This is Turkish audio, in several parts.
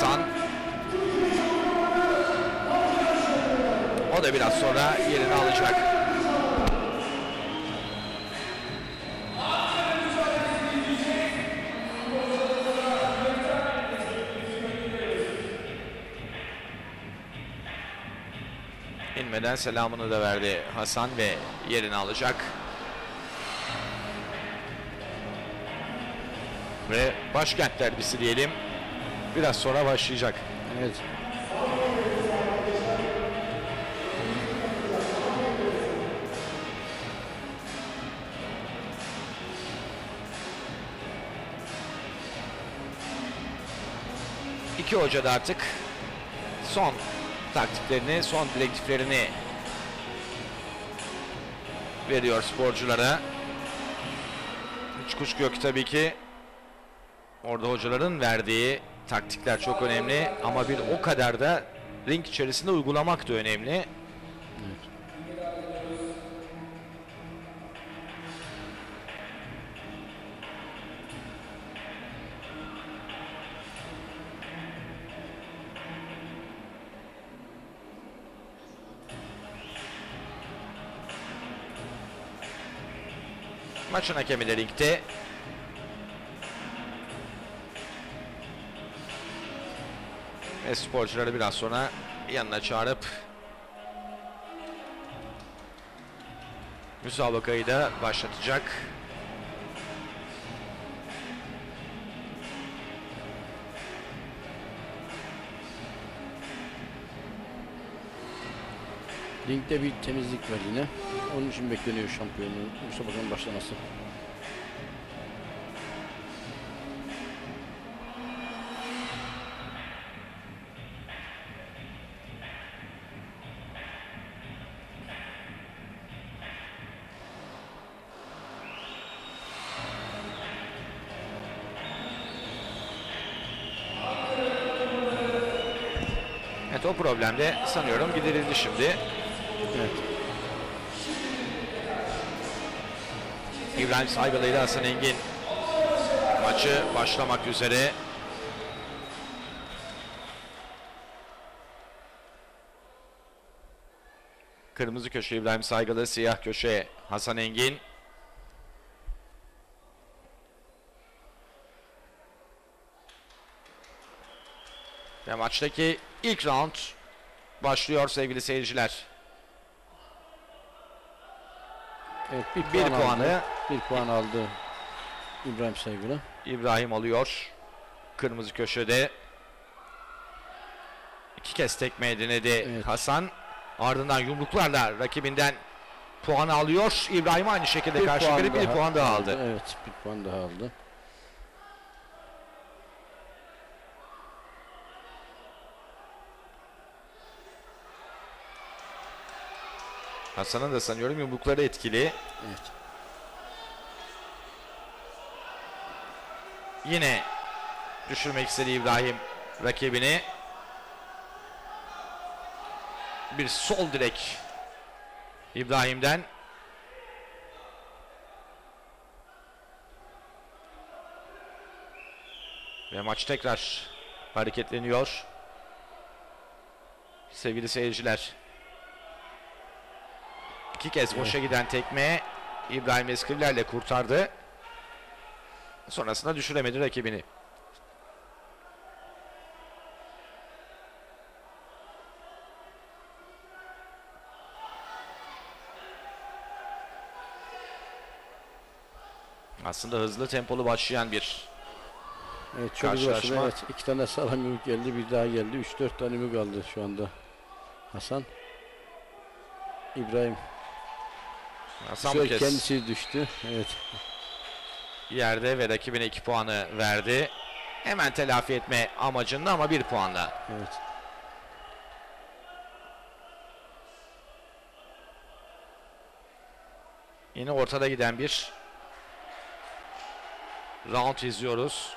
Hasan. O da biraz sonra yerini alacak. İnmeden selamını da verdi Hasan ve yerini alacak. Ve başkent derbisi diyelim. Biraz sonra başlayacak. Evet. İki hoca da artık son taktiklerini, son direktiflerini veriyor sporculara. Hiç kuşku yok tabii ki. Orada hocaların verdiği taktikler çok önemli ama bir o kadar da ring içerisinde uygulamak da önemli. Maçın hakemi de ringde. Sporcuları biraz sonra yanına çağırıp müsabakayı da başlatacak. Linkte bir temizlik var yine. Onun için bekleniyor şampiyonluğun müsabakanın başlaması. Evet o problem de sanıyorum giderildi şimdi. Evet. İbrahim Saygılı ile Hasan Engin maçı başlamak üzere. Kırmızı köşe İbrahim Saygılı, siyah köşe Hasan Engin. Maçtaki ilk round başlıyor sevgili seyirciler. Evet bir, Bir puan puanı aldı. Bir puan aldı İbrahim Saygılı. İbrahim alıyor. Kırmızı köşede. İki kez tekme denedi Evet. Hasan. Ardından yumruklarla rakibinden puan alıyor. İbrahim aynı şekilde karşı karşıya bir puan daha aldı. Evet bir puan daha aldı. Hasan'ın da sanıyorum yumrukları etkili. Evet. Yine düşürmek istedi İbrahim rakibini. Bir sol direk İbrahim'den. Ve maç tekrar hareketleniyor. Sevgili seyirciler. İki kez boşa giden tekme İbrahim Eskivler'le kurtardı. Sonrasında düşüremedi rakibini. Aslında hızlı tempolu başlayan bir Evet çok Karşılaşma. başladı. Evet iki tane sağlam yumruk geldi bir daha geldi. Üç dört tane yumruk aldı şu anda. Hasan. İbrahim. Hasan Şöyle kez kendisi düştü. Evet. yerde ve rakibine 2 puanı verdi. Hemen telafi etme amacında ama bir puanla. Evet. Yine ortada giden bir round izliyoruz.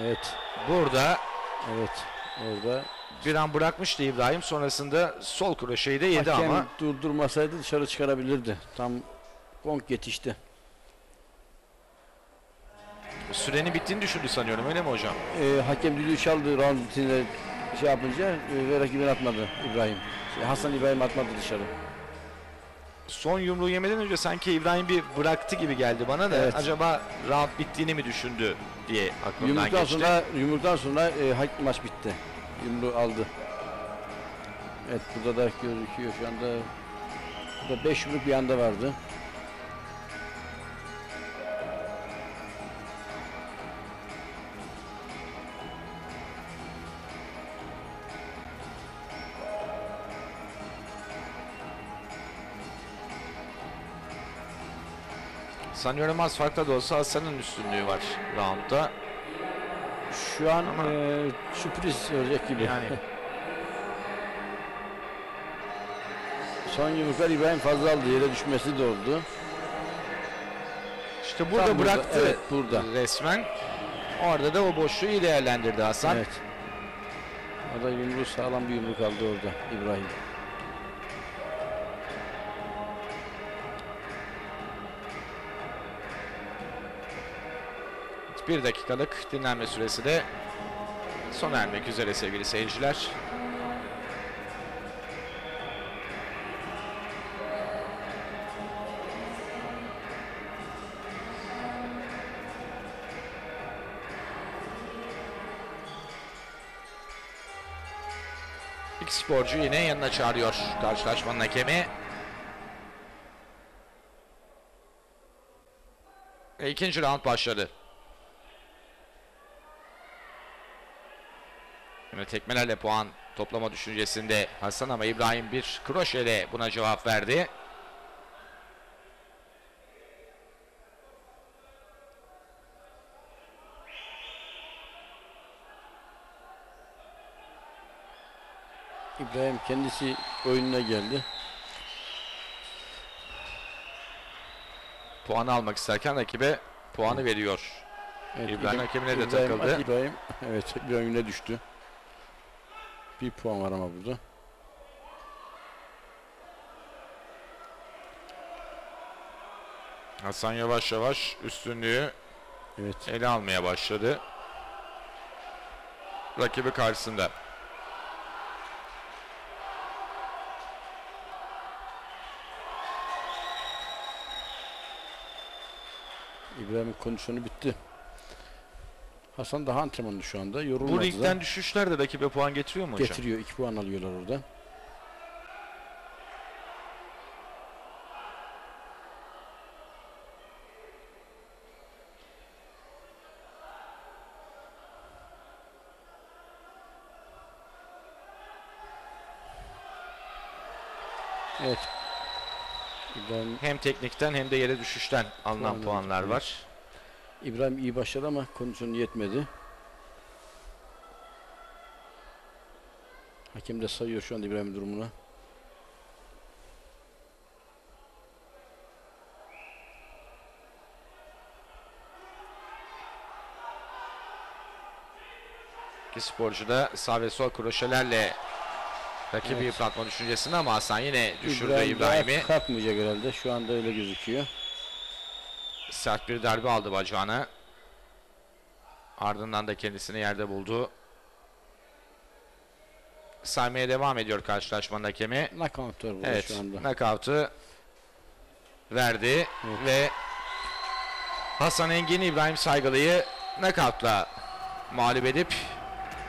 Evet. Burada Evet. Orada bir an bırakmıştı İbrahim. Sonrasında sol kroşeyi de yedi Hakem ama. durdurmasaydı dışarı çıkarabilirdi. Tam gong yetişti. Sürenin bittiğini düşündü sanıyorum öyle mi hocam? E, hakem düdüğü çaldı round bitinde şey yapınca e, ve rakibini atmadı İbrahim. Hasan İbrahim atmadı dışarı. Son yumruğu yemeden önce sanki İbrahim bir bıraktı gibi geldi bana da Evet. acaba round bittiğini mi düşündü diye aklımdan Yumruktan geçti. sonra yumruktan sonra e, maç bitti. Yumruğu aldı. Evet burada da gözüküyor şu anda. Burada 5 yumruk bir anda vardı. Sanıyorum az farklı da olsa Hasan'ın üstünlüğü var roundda. Şu an Ama- e, sürpriz olacak gibi. Yani Son yumruklar İbrahim fazla aldı. Yere düşmesi de oldu. işte burada Tam burada, bıraktı evet, burada. resmen. Orada da o boşluğu iyi değerlendirdi Hasan. Evet. O da yumruğu sağlam bir yumruk aldı orada İbrahim. Bir dakikalık dinlenme süresi de sona ermek üzere sevgili seyirciler. İki sporcu yine yanına çağırıyor karşılaşmanın hakemi. İkinci round başladı. Yine tekmelerle puan toplama düşüncesinde Hasan ama İbrahim bir kroşeyle buna cevap verdi. İbrahim kendisi oyununa geldi. Puanı almak isterken rakibe puanı veriyor. Evet, İbrahim İbrahim- hakemine de İbrahim- takıldı. İbrahim evet İbrahim yine düştü. Bir puan var ama burada. Hasan yavaş yavaş üstünlüğü Evet. ele almaya başladı. Rakibi karşısında. İbrahim'in kondisyonu bitti. Hasan daha antrenmanlı şu anda. Yorulmadı Bu da. ligden düşüşler de rakibe puan getiriyor mu hocam? getiriyor. 2 puan alıyorlar orada. Evet. İbrahim, Hem teknikten hem de yere düşüşten alınan Puan puanlar var. İbrahim iyi başladı ama kondisyonu yetmedi. Hakem de sayıyor şu anda İbrahim'in durumunu. İki sporcu da sağ ve sol kroşelerle rakibi Evet. yıpratma düşüncesinde ama Hasan yine düşürdü İbrahim İbrahim'i. kalkmayacak herhalde. Şu anda öyle gözüküyor. Sert bir darbe aldı bacağına. Ardından da kendisini yerde buldu. Saymaya devam ediyor karşılaşmanın hakemi. Knockout var Evet, şu anda. knockout'u verdi Evet. ve Hasan Engin İbrahim Saygılı'yı knockout'la mağlup edip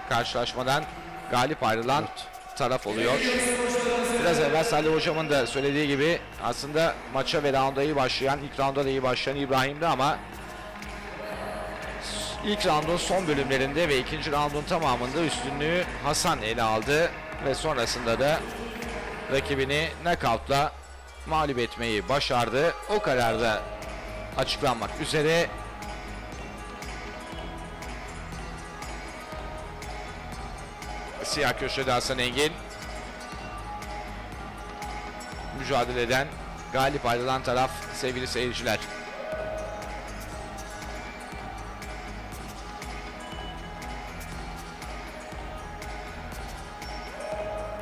karşılaşmadan galip ayrılan Evet. Taraf oluyor. Biraz evvel Salih Hocam'ın da söylediği gibi aslında maça ve rounda iyi başlayan, ilk rounda da iyi başlayan İbrahim'di ama ilk roundun son bölümlerinde ve ikinci roundun tamamında üstünlüğü Hasan ele aldı ve sonrasında da rakibini knockout'la mağlup etmeyi başardı. O kadar da açıklanmak üzere Siyah köşede Hasan Engin mücadeleden galip ayrılan taraf sevgili seyirciler.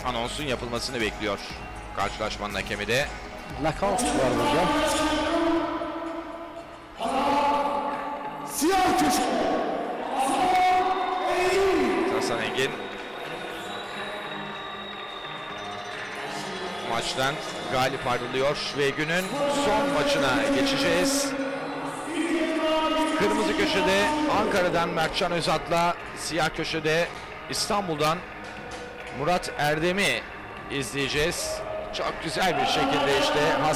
Anonsun yapılmasını bekliyor karşılaşmanın hakemi de. Knockout var burada. Maçtan galip ayrılıyor ve günün son maçına geçeceğiz. Kırmızı köşede Ankara'dan Mertcan Özat'la siyah köşede İstanbul'dan Murat Erdem'i izleyeceğiz. Çok güzel bir şekilde işte Hasan